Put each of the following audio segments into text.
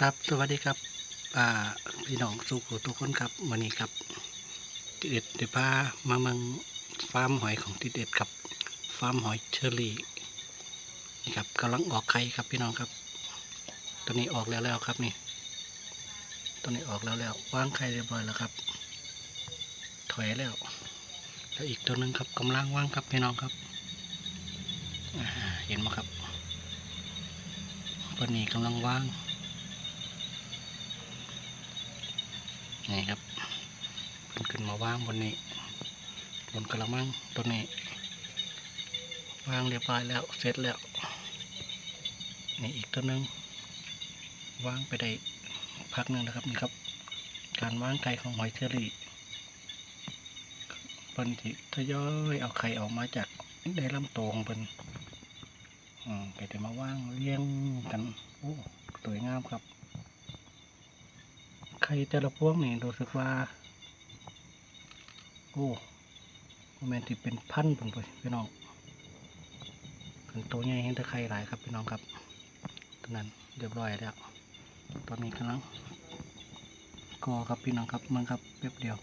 ครับสวัสดีครับพี่น้องสุขุทุกคนครับวันนี้ครับติดเด็ดเดี๋ยวพามามืองฟาร์มหอยของติดเด็ดครับฟาร์มหอยเชอรี่นี่ครับกำลังออกไข่ครับพี่น้องครับ ตัวนี้ออกแล้วแล้วครับนี่ ตัวนี้ออกแล้วแล้ววางไข่เรียบร้อยแล้วครับ ถอยแล้วแล้วอีกตัวหนึ่งครับกำลังว่างครับพี่น้องครับเห็นไหมครับตัวนี้กำลังว่าง นี่ครับเพิ่นขึ้นมาวางบนนี้บนกระมังตัวนี้วางเรียบร้อยแล้วเสร็จแล้วนี่อีกตัวนึงวางไปได้พักหนึ่งนะครับนี่ครับ การวางไข่ของหอยเชอรี่เพิ่นที่ทยอยเอาไข่ออกมาจากได้ลำโตวของเพิ่นอืมไปแต่มาวางเรียงกันโอ้สวยงามครับ ข่แต่ละพวงนี่รู้สึกว่า โอ้โมนที่เป็นพันผมไปพี่น้องเป็นตัวใหญ่เห็นแต่ไข่หลายครับพี่น้องครับตอนนั้นเรียบร้อยแล้ว ตอนนี้กำลังกอครับพี่น้องครับมันครับแป๊บเดียว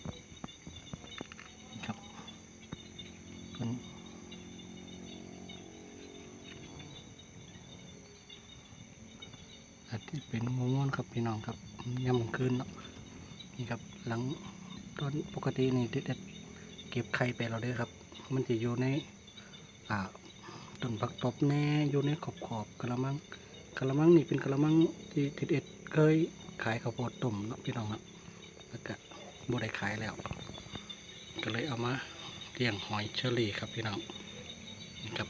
ครับเป็นอาจจะเป็นม่วนครับพี่น้องครับ ย่ำคืนเนาะนี่ครับหลังตอนปกตินี่เด็ดเก็บไข่ไปเราด้ครับ มันจะอยู่ในอ่าต้นผักตบแน่อยู่ในขอบขอบกระมังกระมังนี่เป็นกระมังที่ทิดเอ็ดเคยขายข้าวโพดต้มเนาะพี่น้องเนาะแล้วก็บได้ขายแล้ว ก็เลยเอามาเลี้ยงหอยเชอรี่ครับพี่น้องนี่ครับ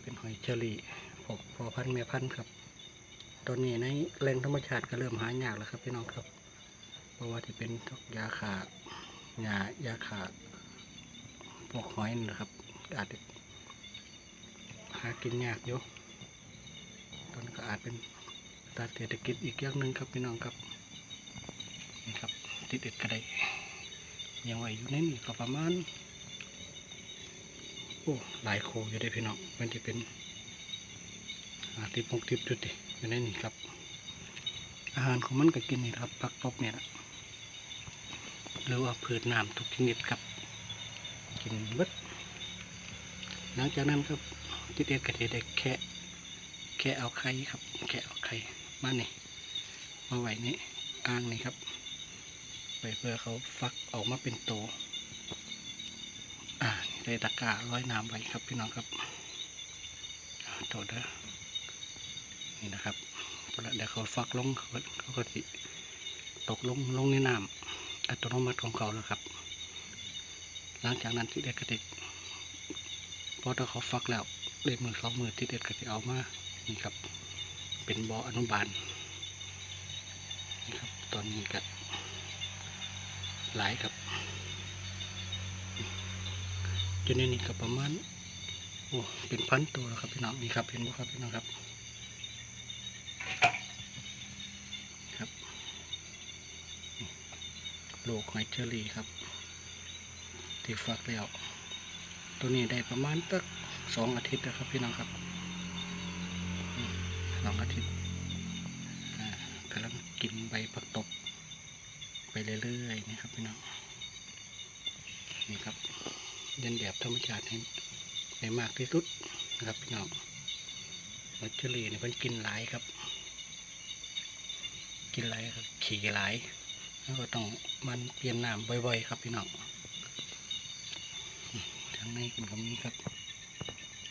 เป็นหอยเชอรี่พวกพอพันธุ์แม่พันธุ์ครับ ตอนนี้ในแหล่งธรรมชาติก็เริ่มหายากแล้วครับพี่น้องครับ เพราะว่าที่เป็นพวกยาขาดยายาขาดพวกหอยนะครับ อาจจะหากินยากอยู่ตอนนนก็อาจเป็นตาเศรษฐกิจอีกอย่างหนึ่งครับพี่น้องครับนี่ครับติดเด็ดกระไดยังไหวอยู่ในนี่ก็ประมาณโอ้หลายโคอยู่ได้พี่น้องมันจะเป็นหาติบหกติบจุดดิ อยู่ในนี่ครับ อาหารของมันก็กินนี่ครับผักตบเนี่ยหรือว่าพืชน้ำทุกชนิดครับ กินเบิดหลังจากนั้นครับจิตเอ็ดกระเทียดแค่แค่เอาไข่ครับ แค่เอาไข่มานี่มาไว้นี่อ่างนี่ครับไปเพื่อเขาฟักออกมาเป็นโตวอ่าได้ตะกร้าร้อยน้ำไว้ครับพี่น้องครับอ่าโตเด้อ นี่นะครับแล้วเดี๋ยวเขาฟักลงเขาเขาก็สิตกลงลงในน้ำอัตโนมัติของเขาแล้วครับ หลังจากนั้นที่เด็กกระติกพอถ้าเขาฟักแล้วเด็กมือสองมือที่เด็กกระติกเอามานี่ครับ เป็นบออนุบาลนี่ครับตอนนี้ก็หลายครับจนในนี้ก็ประมาณโอ้เป็นพันตัวแล้วครับพี่น้องนี่ครับเห็นไหมครับพี่น้องครับครับ ลูกหอยเชอรี่ครับ ที่ฟักแล้ว ตัวนี้ได้ประมาณตักสองอาทิตย์นะครับพี่น้องครับสองอาทิตย์กำลังกินใบผักตบ ไปเรื่อยๆนี่ครับพี่น้อง นี่ครับเดินแบบธรรมชาติให้ได้มากที่สุดนะครับพี่น้องหอยเชอรี่เนี่ยมันกินหลายครับ กินหลายครับ ขี่หลาย แล้วก็ต้องมันเปลี่ยนน้ำบ่อยๆ ครับพี่น้องทางในเป็นแบบนี้ครับ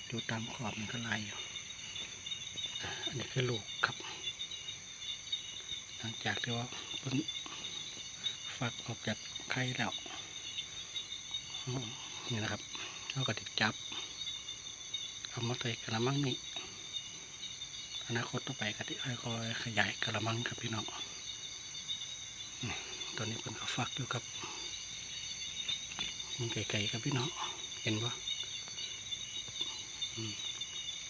ดูตามขอบมันก็ลายอยู่อันนี้คือลูกครับ หลังจากที่ว่าเพิ่นฟักออกจากไข่แล้วนี่นะครับเราก็ติดจับ เอามาใส่กระมังนี่อนาคตต่อไปก็ที่ค่อยๆขยายกระมังครับพี่น้อง ตอนนี้เพิ่นก็ฟักอยู่ครับมันไกลๆครับพี่น้องเห็นปะอืม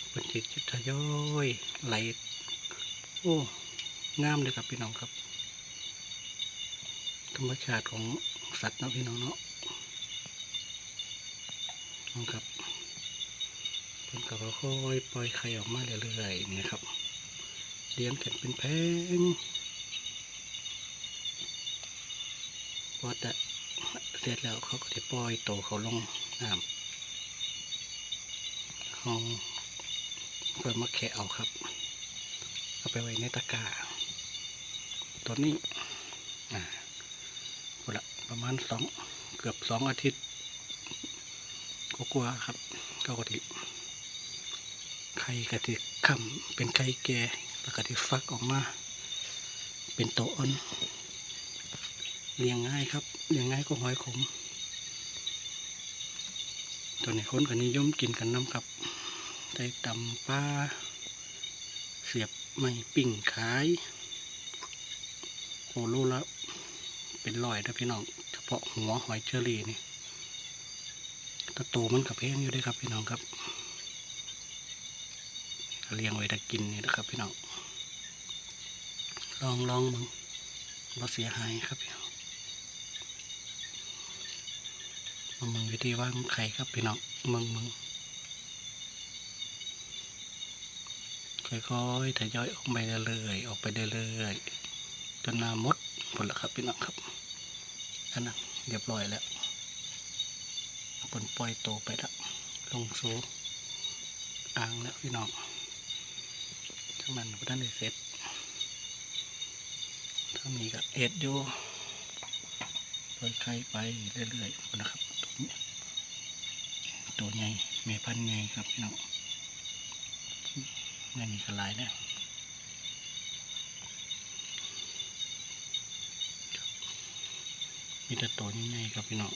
เพิ่นจิตจิตทยอยไหลโอ้งามเลยครับพี่น้องครับ ธรรมชาติของสัตว์เนาะพี่น้องเนาะน้องครับเพิ่นก็ค่อยๆปล่อยไข่ออกมาเรื่อยๆนี่ครับเลี้ยงกันเป็นแพงพ อแต่เสร็จแล้วเขาก็จะปล่อยโตเขาลงน้ำเขาเพื่อมาแคะเอาครับ เอาไปไว้ในตะกร้าตัวนี้อ่าละประมาณสองเกือบสองอาทิตย์ก็กลัวครับก็กติไข่กะทิค่ำเป็นไข่แก่แล้วกะทิฟักออกมา เป็นโตอ่อน เลี้ยงง่ายครับเลี้ยงง่ายก็หอยขม ตัวนี้คนก็นิยมกินกันน้ำกับไต่ตำปลาเสียบไม่ปิ่งขายโอ้รู้แล้ว เป็นรอยนะพี่น้องเฉพาะหัวหอยเชอรี่นี่ตะโตมันกับเพงอยู่ด้วยครับพี่น้องครับเลี้ยงไว้ถ้ากินนี่นะครับพี่น้องลองลองมึงบ่เสียหายครับพี่น้อง มามึงวิธีว่างไข่ครับพี่น้องมึงมึงค่อยๆทยอยออกไปเรื่อยๆออกไปเรื่อยๆจนหน้ามดผลละครับพี่น้องครับอันนั้นเรียบร้อยแล้วผลปล่อยโตไปแล้วลงสู่อ่างแล้วพี่น้องทั้งนั้นพระท่านได้เสร็จถ้ามีก็เอ็ดอยู่ปล่อยไข่ไปเรื่อยๆนะครับ ตัวใหญ่เมพันใหญ่ครับพี่น้องนี่มีกระไรแล้วมีแต่ตัวนี้ไงครับพี่น้อง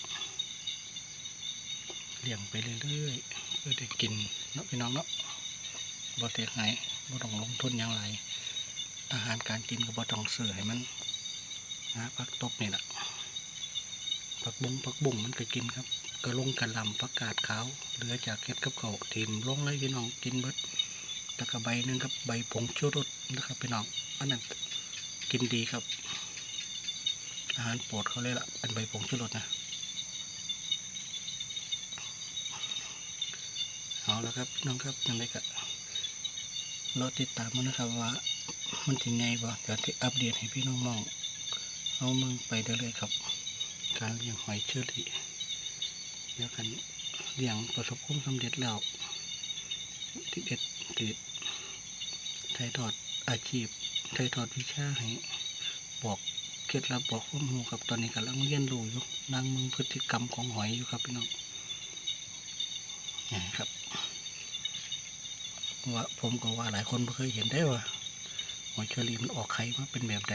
เลี้ยงไปเรื่อยๆเพื่อได้กินเนาะพี่น้องเนาะบ่เสียหายบ่ต้องลงทุนอย่างไรอาหารการกินก็บ่ต้องเสือให้มันนะผักตบนี่แหละ ผักบุ้งผักบุ้งมันก็กินครับก็ลงกระลำผักกาดขาวเหลือจากเก็ดกับเขาวทิมลงเลยพี่น้องกินเบิดแล้วก็ใบนึงครับใบผงชูรสนะครับพี่น้องอันนั้นกินดีครับ อาหารโปรดเขาเลยละอันใบผงชูรสนะเอาแล้วครับพี่น้องครับยังไงก็รอติดตามมันนะครับว่า มันถึงไงบ่เดี๋ยวที่อัปเดตให้พี่น้องมองเอามึงไปเรื่อยๆครับ การเลี้ยงหอยเชอรี่เดี๋ยวกันเลี้ยงประสบความสำเร็จแล้วติดเด็ดติดถ่ายทอดอาชีพถ่ายทอดวิชาให้บอกเคล็ดลับบอกข้อมูลครับตอนนี้กำลังเรียนรู้อยู่นั่งมึงพฤติกรรมของหอยอยู่ครับพี่น้องนี่ครับว่าผมก็ว่าหลายคนบ่เคยเห็นได้ว่าหอยเชอรี่มันออกไข่มาเป็นแบบไหน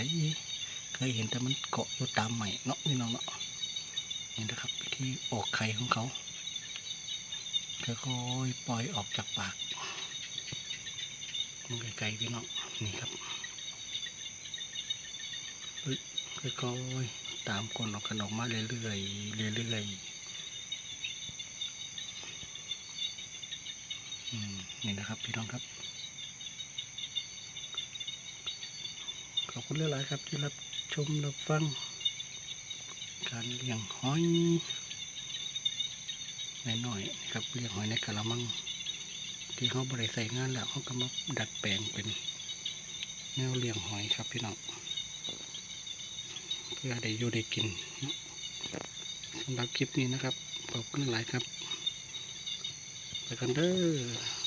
เคยเห็นแต่มันเกาะอยู่ตามใหม่เนาะพี่น้องเนาะ นี่นะครับวิธีออกไข่ของเขาค่อยๆปล่อยออกจากปากมันไกลๆพี่น้องนี่ครับค่อยๆตามคนออกกันออกมาเรื่อยๆเรื่อยๆนี่นะครับพี่น้องครับขอบคุณหลายๆครับที่รับชมรับฟัง การเลี้ยงหอยหน่อยๆครับเลี้ยงหอยในกะละมัง ที่เขาบริใส่งานแล้วเขาก็มาดัดแปลงเป็นแนวเลี้ยงหอยครับพี่น้องเพื่อได้อยู่ได้กินสำหรับคลิปนี้นะครับขอบคุณหลายครับ ไปกันเด้อ